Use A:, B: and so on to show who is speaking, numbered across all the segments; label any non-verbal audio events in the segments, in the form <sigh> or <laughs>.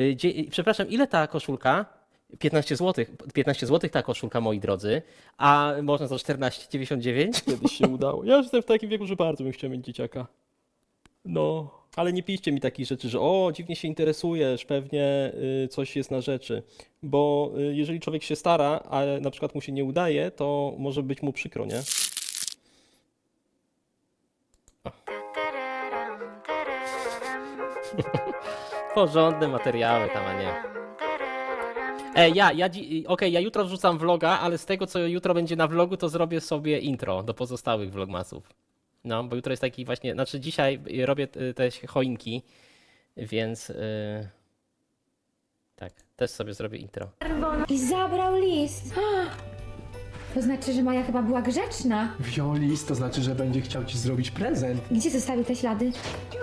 A: Y, dzie- y, Przepraszam, ile ta koszulka? 15 zł. 15 zł ta koszulka, moi drodzy. A można za 14,99? <laughs> Kiedyś się udało. Ja już jestem w takim wieku, że bardzo bym chciał mieć dzieciaka. No, ale nie piszcie mi takich rzeczy, że o, dziwnie się interesujesz, pewnie y, coś jest na rzeczy. Bo jeżeli człowiek się stara, a na przykład mu się nie udaje, to może być mu przykro, nie? <laughs> Porządne materiały tam, a nie. Ej, ja, ja, dzi- okej, ja jutro wrzucam vloga, ale z tego, co jutro będzie na vlogu, to zrobię sobie intro do pozostałych vlogmasów. No, bo jutro jest taki właśnie, znaczy dzisiaj robię y, te choinki, więc y, tak, też sobie zrobię intro.
B: I zabrał list. To znaczy, że Maja chyba była grzeczna.
C: Wziął list, to znaczy, że będzie chciał ci zrobić prezent.
B: Gdzie zostawił te ślady?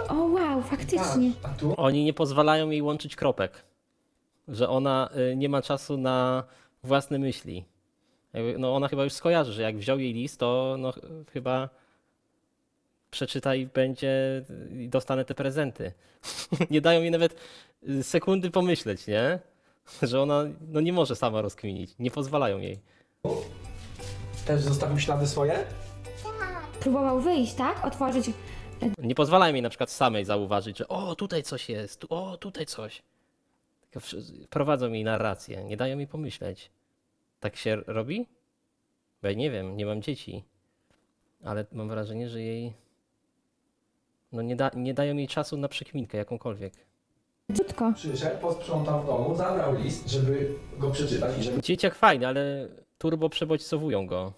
B: O wow, faktycznie.
C: A tu?
A: Oni nie pozwalają jej łączyć kropek, że ona y, nie ma czasu na własne myśli. Jakby, No ona chyba już skojarzy, że jak wziął jej list, to no, ch- chyba przeczyta i będzie i dostanę te prezenty. <laughs> nie dają jej nawet y, sekundy pomyśleć, nie? Że ona no, nie może sama rozkminić. Nie pozwalają jej.
C: Też zostawił ślady swoje?
B: Próbował wyjść, tak? Otworzyć.
A: Nie pozwalają jej na przykład samej zauważyć, że o, tutaj coś jest, tu, o, tutaj coś. Tylko prowadzą jej narrację, nie dają mi pomyśleć. Tak się robi? Bo ja nie wiem, nie mam dzieci. Ale mam wrażenie, że jej. No nie, da, nie dają jej czasu na przekminkę jakąkolwiek.
B: Krótko.
C: Przyszedł, posprzątał w domu, zabrał list, żeby go przeczytać i żeby...
A: Dzieciak fajny, ale turbo przebodźcowują go.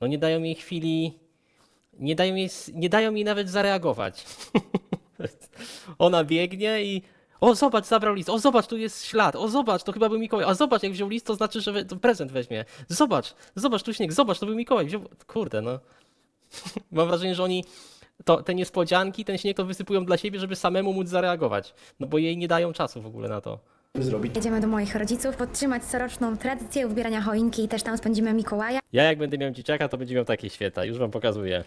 A: No nie dają jej chwili. Nie dają jej, nie dają jej nawet zareagować. <laughs> Ona biegnie i. O, zobacz, zabrał list. O, zobacz, tu jest ślad. O, zobacz, to chyba był Mikołaj. A zobacz, jak wziął list, to znaczy, że prezent weźmie. Zobacz, zobacz, tu śnieg, zobacz, to był Mikołaj. Wziął... Kurde, no. <laughs> Mam wrażenie, że oni to, te niespodzianki, ten śnieg to wysypują dla siebie, żeby samemu móc zareagować. No bo jej nie dają czasu w ogóle na to.
C: Zrobić.
D: Jedziemy do moich rodziców podtrzymać coroczną tradycję ubierania choinki i też tam spędzimy Mikołaja.
A: Ja jak będę miał dzieciaka, to będzie miał takie święta. Już wam pokazuję.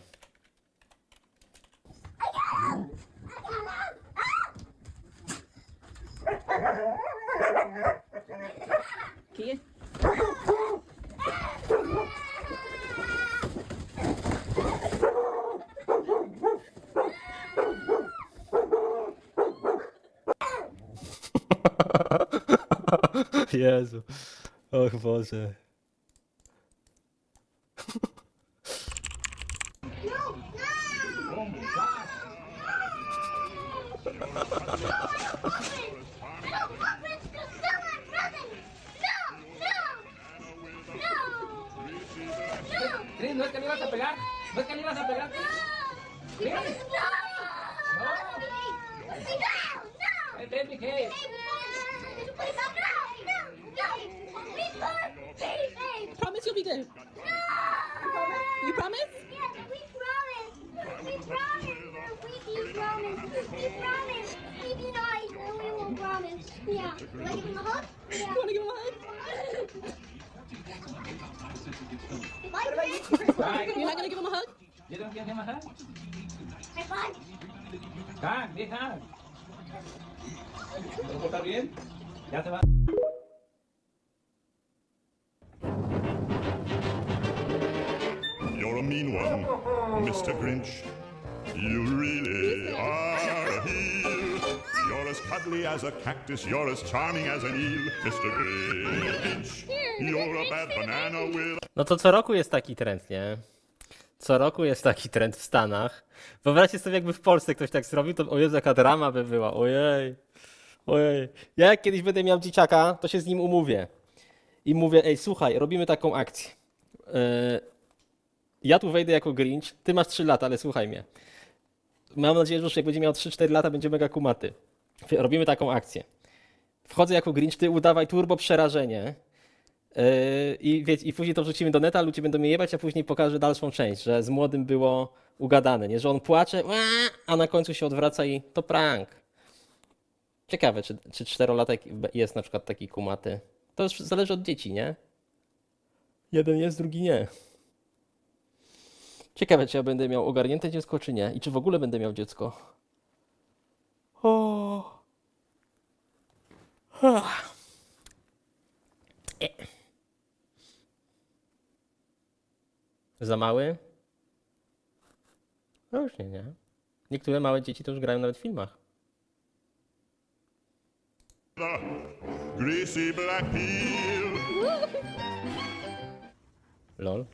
A: Jezu. Och Boże.
E: Cris, ¿no es que me ibas a pegar? ¿No es que me ibas a pegar? ¡No! ¡No! ¡No! ¡No!
F: ¡No! ¡No! ¡No! ¡No! ¡No! ¡No! please. No, no, no. Please, please,
G: please. Promise you'll be good. No. You promise?
H: Yes, we promise. We promise. We do promise. We promise. We be nice and we will promise. Yeah. You want to give him a hug? Yeah.
G: You want to give him a hug?
E: what about you?
G: You're not going to give him a hug?
E: You don't give him a hug?
H: High five.
E: Dan, big hug. ¿Todo está bien? Ya se va.
I: You're a mean one, Mr. Grinch. You really are a heel. You're as cuddly as a cactus, you're as charming as an eel, Mr. Grinch. You're a bad banana with
A: No to co roku jest taki trend, nie? Co roku jest taki trend w Stanach. Wyobraźcie sobie, jakby w Polsce ktoś tak zrobił, to o Jezu, jaka drama by była. Ojej. Ojej. Ja jak kiedyś będę miał dzieciaka, to się z nim umówię. I mówię, ej, słuchaj, robimy taką akcję. Yy, ja tu wejdę jako Grinch, ty masz 3 lata, ale słuchaj mnie. Mam nadzieję, że już jak będzie miał 3-4 lata, będzie mega kumaty. Robimy taką akcję. Wchodzę jako Grinch, ty udawaj turbo przerażenie. Yy, I, wiecie, I później to wrzucimy do neta, ludzie będą mnie jebać, a później pokażę dalszą część, że z młodym było ugadane, nie? Że on płacze, "Ła", a na końcu się odwraca i to prank. Ciekawe, czy, czy czterolatek jest na przykład taki kumaty. To już zależy od dzieci, nie? Jeden jest, drugi nie. Ciekawe, czy ja będę miał ogarnięte dziecko, czy nie. I czy w ogóle będę miał dziecko. O. E. Za mały? No już nie, nie. Niektóre małe dzieci to już grają nawet w filmach.
I: The greasy black heel.
A: Lol.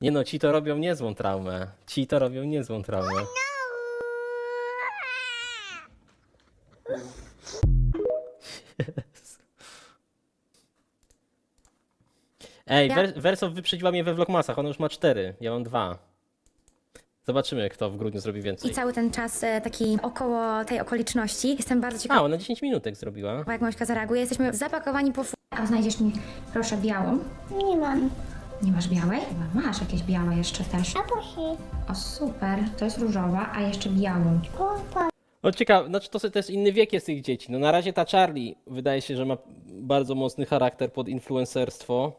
A: Nie no, ci to robią niezłą traumę. Ci to robią niezłą traumę. Jezu. Ej,
D: Ja-
A: Wer- Wersow wyprzedziła mnie we Vlogmasach, ona już ma cztery, ja mam dwa. Zobaczymy, kto w grudniu zrobi
D: I
A: więcej.
D: cały ten czas e, taki około tej okoliczności. Jestem bardzo ciekawa,
A: A, ona 10 minutek zrobiła.
D: jak Mośka zareaguje. Jesteśmy zapakowani po
B: A znajdziesz mi, proszę, białą?
H: Nie mam.
B: Nie masz białej? Chyba masz jakieś białe jeszcze też.
H: A proszę.
B: O, super. To jest różowa, a jeszcze białą.
H: O, po.
A: No ciekawe, znaczy to, to jest inny wiek jest tych dzieci. No na razie ta Charlie wydaje się, że ma bardzo mocny charakter pod influencerstwo.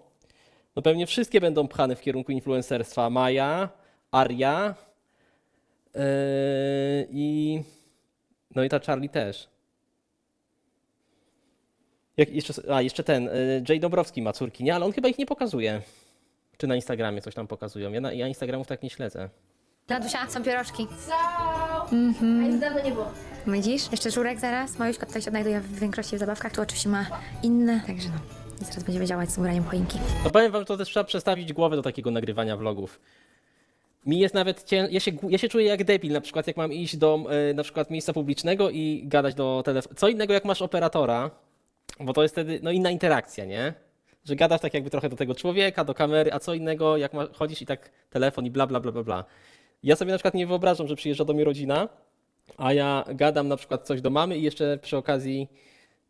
A: No pewnie wszystkie będą pchane w kierunku influencerstwa. Maja, Aria i no i ta Charlie też. Jak jeszcze, a jeszcze ten, yy, Jay Dobrowski ma córki, nie? Ale on chyba ich nie pokazuje. Czy na Instagramie coś tam pokazują. Ja, na, ja Instagramów tak nie śledzę.
D: Dla Dusia są pierożki.
H: A już dawno nie było.
D: Widzisz? Jeszcze żurek zaraz. Majuśka tutaj się odnajduje w większości w zabawkach. Tu oczywiście ma inne. Także no. I zaraz będziemy działać z ubraniem choinki.
A: No powiem wam, że to też trzeba przestawić głowę do takiego nagrywania vlogów. Mi jest nawet ja, się, ja się czuję jak debil, na przykład jak mam iść do e, na przykład miejsca publicznego i gadać do telefonu. Co innego jak masz operatora, bo to jest wtedy no inna interakcja, nie? Że gadasz tak jakby trochę do tego człowieka, do kamery, a co innego jak ma, chodzisz i tak telefon i bla bla bla bla bla. Ja sobie na przykład nie wyobrażam, że przyjeżdża do mnie rodzina, a ja gadam na przykład coś do mamy i jeszcze przy okazji,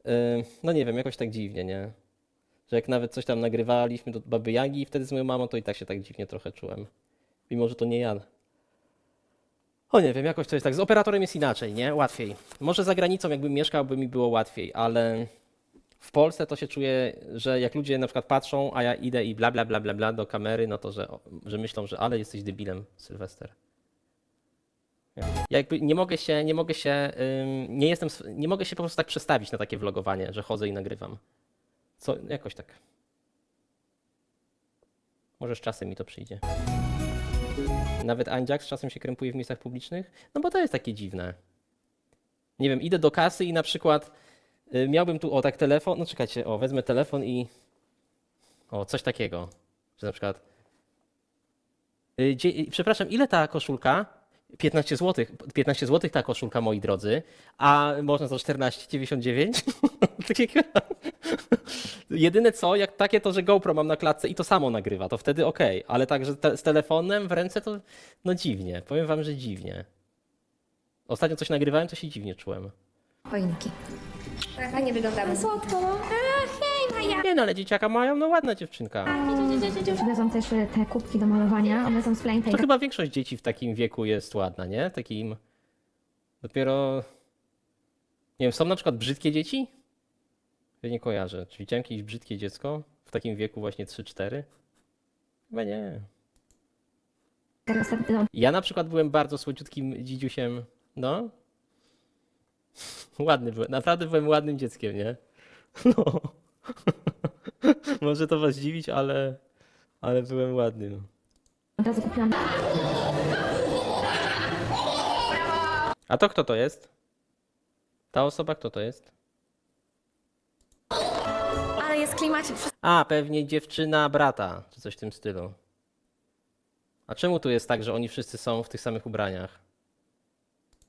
A: e, no nie wiem, jakoś tak dziwnie, nie? że jak nawet coś tam nagrywaliśmy do Baby Jagi wtedy z moją mamą, to i tak się tak dziwnie trochę czułem. Mimo, że to nie ja. O nie wiem, jakoś to jest tak. Z operatorem jest inaczej, nie? Łatwiej. Może za granicą jakbym mieszkał, by mi było łatwiej, ale w Polsce to się czuję, że jak ludzie na przykład patrzą, a ja idę i bla bla bla bla bla do kamery, no to że, że myślą, że ale jesteś debilem, Sylwester. Ja jakby nie mogę się, nie mogę się, ym, nie jestem, nie mogę się po prostu tak przestawić na takie vlogowanie, że chodzę i nagrywam. Co, jakoś tak. Może z czasem mi to przyjdzie. Nawet Andziak z czasem się krępuje w miejscach publicznych? No bo to jest takie dziwne. Nie wiem, idę do kasy i na przykład y, miałbym tu, o tak telefon, no czekajcie, o wezmę telefon i o coś takiego, że na przykład y, y, przepraszam, ile ta koszulka? 15 zł. 15 zł ta koszulka, moi drodzy. A można za 14,99? <laughs> Takiego. Jedyne co, jak takie to, że GoPro mam na klatce i to samo nagrywa, to wtedy okej, ale tak, że te, z telefonem w ręce to no dziwnie. Powiem wam, że dziwnie. Ostatnio coś nagrywałem, to się dziwnie czułem.
D: Choinki.
H: Fajnie wyglądamy.
B: Słodko, no.
A: Nie no, ale dzieciaka mają, no ładna dziewczynka.
B: Przywiozłam też y, te kubki do malowania. One są z Plain
A: To chyba większość dzieci w takim wieku jest ładna, nie? Takim dopiero... Nie wiem, są na przykład brzydkie dzieci? Ja nie kojarzę. Czy widziałem jakieś brzydkie dziecko w takim wieku właśnie 3-4? Chyba nie.
B: Teraz,
A: Ja na przykład byłem bardzo słodziutkim dzidziusiem. No. <laughs> Ładny byłem. Naprawdę byłem ładnym dzieckiem, nie? <laughs> No. <laughs> Może to was dziwić, ale, ale byłem ładnym.
B: od razu kupiłam
A: A to kto to jest? Ta osoba kto to jest?
D: Ale jest klimacik.
A: A, pewnie dziewczyna brata, czy coś w tym stylu. A czemu tu jest tak, że oni wszyscy są w tych samych ubraniach?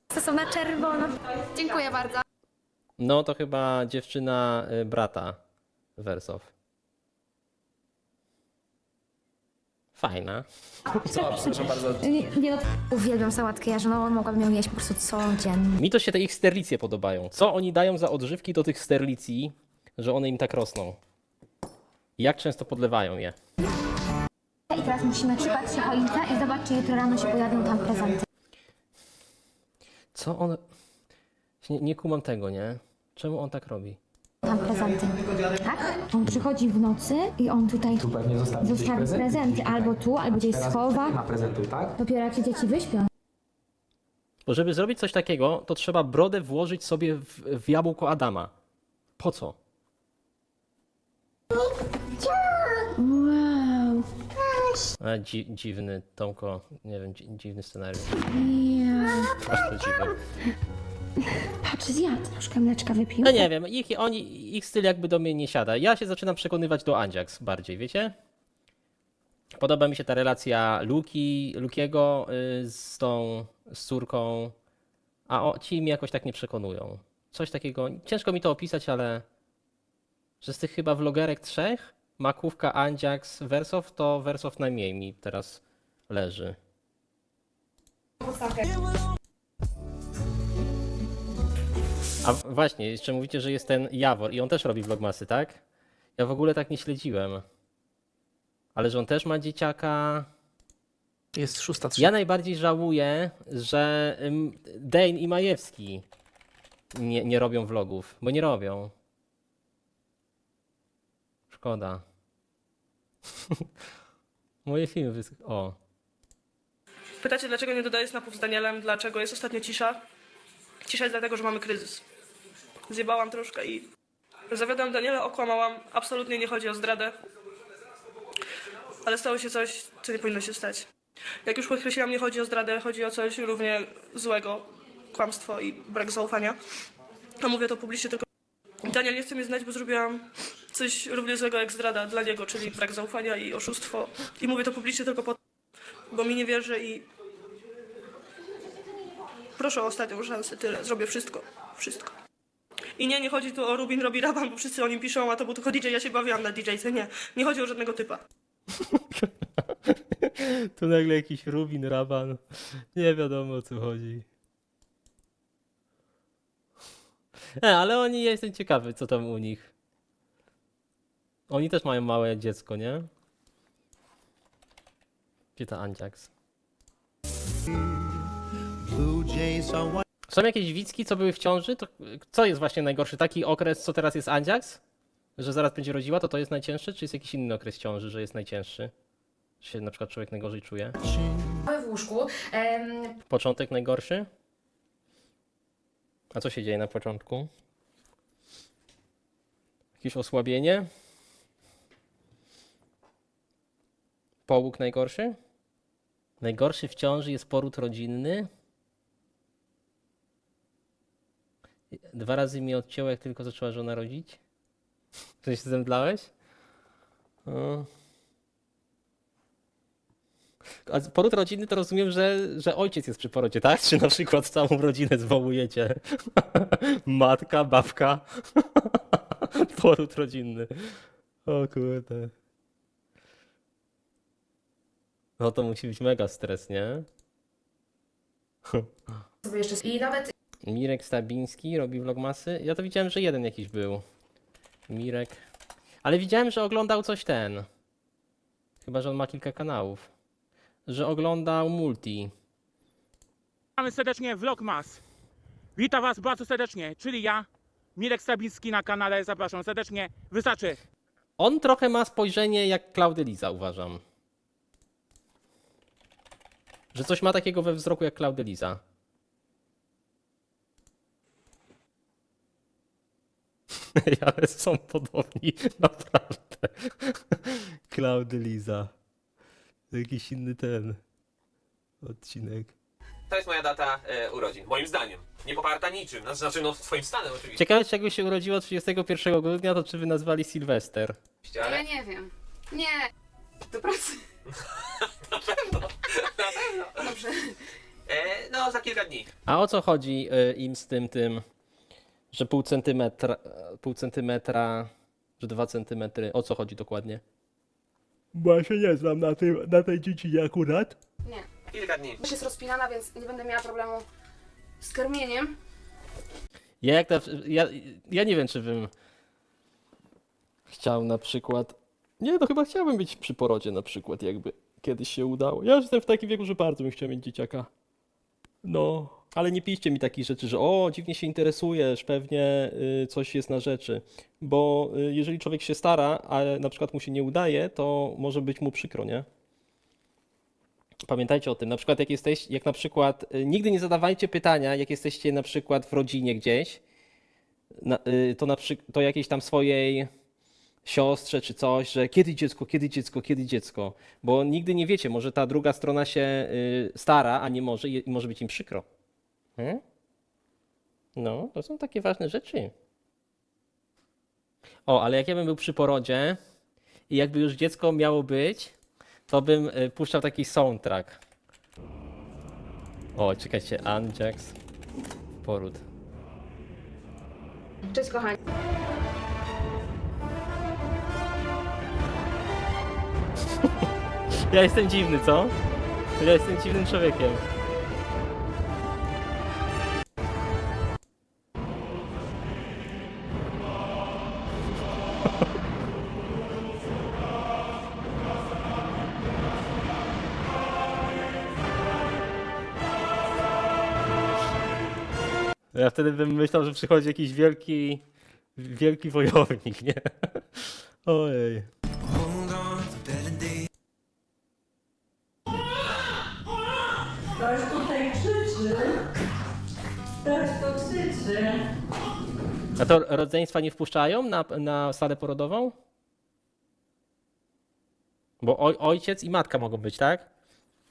D: Wszyscy są na czerwono. Dziękuję bardzo.
A: No to chyba dziewczyna y, brata Wersow. Fajna.
B: Nie, nie no,
D: Uwielbiam sałatkę jarzynową. Mogłabym ją jeść po prostu codziennie.
A: Mi to się te ich sterlicje podobają. Co oni dają za odżywki do tych sterlicji, że one im tak rosną? Jak często podlewają je?
B: I teraz musimy czytać się choinkę i zobacz, czy jutro rano się pojawią tam prezenty.
A: Co on... Nie, nie kumam tego, nie? Czemu on tak robi?
B: Tam prezenty. Tak? On przychodzi w nocy i on tutaj
C: Tu pewnie zostawi gdzieś
B: zostawi
C: prezenty.
B: prezenty. Albo tu, albo gdzieś
C: Teraz
B: schowa.
C: nie ma prezentu, tak?
B: Dopiero jak się dzieci wyśpią.
A: Bo żeby zrobić coś takiego, to trzeba brodę włożyć sobie w, w jabłko Adama. Po co?
B: Wow.
A: A, dzi, dziwny, Tomko, nie wiem, dzi, dziwny scenariusz.
B: Ja.
A: Dziwny.
B: Patrz, zjadł. Troszkę mleczka wypił.
A: No nie wiem, ich, oni, ich styl jakby do mnie nie siada. Ja się zaczynam przekonywać do Anjax bardziej, wiecie? Podoba mi się ta relacja Luki, Lukiego y, z tą z córką, a o, ci mi jakoś tak nie przekonują. Coś takiego, ciężko mi to opisać, ale że z tych chyba vlogerek trzech, Makówka, Anjax, Wersow, to Wersow najmniej mi teraz leży. A właśnie, jeszcze mówicie, że jest ten Jawor i on też robi vlogmasy, tak? Ja w ogóle tak nie śledziłem. Ale że on też ma dzieciaka.
J: Jest szósta
A: Ja najbardziej żałuję, że ym, Dane i Majewski nie, nie robią vlogów, bo nie robią. Szkoda. <laughs> Moje filmy. wys- O.
K: Pytacie, dlaczego nie dodaję snapów z Danielem, dlaczego jest ostatnio cisza? Cisza jest dlatego, że mamy kryzys. Zjebałam troszkę i zawiodłam Daniela, okłamałam. Absolutnie nie chodzi o zdradę. Ale stało się coś, co nie powinno się stać. Jak już podkreśliłam, nie chodzi o zdradę, chodzi o coś równie złego. Kłamstwo i brak zaufania. A mówię to publicznie tylko... Daniel nie chce mnie znać, bo zrobiłam coś równie złego jak zdrada dla niego, czyli brak zaufania i oszustwo. I mówię to publicznie tylko po bo mi nie wierzy i proszę o ostatnią szansę, tyle. Zrobię wszystko. Wszystko. I nie, nie chodzi tu o Rubin robi raban, bo wszyscy o nim piszą, a to był tylko DJ, ja się bawiłam na DJ-ce. Nie, nie chodzi o żadnego typa. <laughs>
A: Tu nagle jakiś Rubin, Raban. Nie wiadomo o co chodzi. E, ale oni, ja jestem ciekawy, co tam u nich. Oni też mają małe dziecko, nie? Gdzie ta Anjax? Są jakieś wicki, co były w ciąży? To co jest właśnie najgorszy? Taki okres, co teraz jest Anjax? Że zaraz będzie rodziła, to to jest najcięższy? Czy jest jakiś inny okres ciąży, że jest najcięższy? Czy się na przykład człowiek najgorzej czuje?
D: w łóżku. Em,
A: Początek najgorszy? A co się dzieje na początku? Jakieś osłabienie? Połóg najgorszy? Najgorszy w ciąży jest poród rodzinny. Dwa razy mi odcięło, jak tylko zaczęła żona rodzić. Coś się zemdlałeś? O. A poród rodzinny to rozumiem, że, że ojciec jest przy porodzie, tak? Czy na przykład całą rodzinę zwołujecie? <laughs> Matka, babka. <laughs> poród rodzinny. O kurde. No to musi być mega stres, nie?
D: I nawet
A: Mirek Stabiński robi vlogmasy. Ja to widziałem, że jeden jakiś był. Mirek. Ale widziałem, że oglądał coś ten. Chyba, że on ma kilka kanałów. Że oglądał multi.
L: Witamy serdecznie Vlogmas. Witam Was bardzo serdecznie, czyli ja, Mirek Stabiński na kanale. Zapraszam serdecznie. Wystarczy.
A: On trochę ma spojrzenie jak Claudeliza, uważam. Że coś ma takiego we wzroku jak Claudeliza. Ale są podobni, naprawdę. Claudeliza. To jakiś inny ten odcinek.
E: To jest moja data e, urodzin, moim zdaniem. Nie poparta niczym, no, znaczy no swoim stanem oczywiście.
A: Ciekawe, czy jakby się urodziło 31 grudnia, to czy by nazwali Sylwester?
E: Ale
D: nie wiem. Nie.
E: do pracy. <laughs> na pewno, na pewno.
D: Dobrze.
E: E, no, za kilka dni.
A: A o co chodzi y, im z tym, tym, że pół centymetra, pół centymetra, że dwa centymetry, o co chodzi dokładnie? Bo ja się nie znam na, tym, na tej dziedzinie akurat.
D: Nie.
E: Kilka dni.
D: Już jest rozpinana, więc nie będę miała problemu z karmieniem.
A: Ja, jak ta, ja, ja nie wiem, czy bym chciał na przykład, nie, no chyba chciałbym być przy porodzie na przykład, jakby kiedyś się udało. Ja już jestem w takim wieku, że bardzo bym chciał mieć dzieciaka. No, ale nie piszcie mi takich rzeczy, że o, dziwnie się interesujesz, pewnie y, coś jest na rzeczy. Bo y, jeżeli człowiek się stara, a na przykład mu się nie udaje, to może być mu przykro, nie? Pamiętajcie o tym, na przykład jak jesteś, jak na przykład, y, nigdy nie zadawajcie pytania, jak jesteście na przykład w rodzinie gdzieś, to, na to jakiejś tam swojej siostrze czy coś, że kiedy dziecko, kiedy dziecko, kiedy dziecko, bo nigdy nie wiecie, może ta druga strona się stara, a nie może i może być im przykro. Hmm? No, to są takie ważne rzeczy. O, ale jak ja bym był przy porodzie i jakby już dziecko miało być, to bym y, puszczał taki soundtrack. O, czekajcie, Anjax, poród.
M: Cześć kochani. <laughs>
A: Ja jestem dziwny, co? Ja jestem dziwnym człowiekiem. Wtedy bym myślał, że przychodzi jakiś wielki, wielki wojownik, nie? <laughs> Ojej.
G: Ktoś tutaj krzyczy. Ktoś tu krzyczy.
A: A to rodzeństwa nie wpuszczają na, na salę porodową? Bo oj, ojciec i matka mogą być, tak?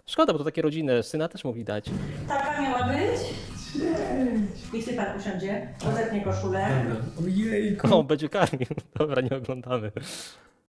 A: Szkoda, bo to takie rodziny, syna też mogli dać.
G: Taka miała być? Niech sobie pan usiądzie, rozepnie koszulę.
C: Ojej,
A: O, będzie karmił. Dobra, nie oglądamy.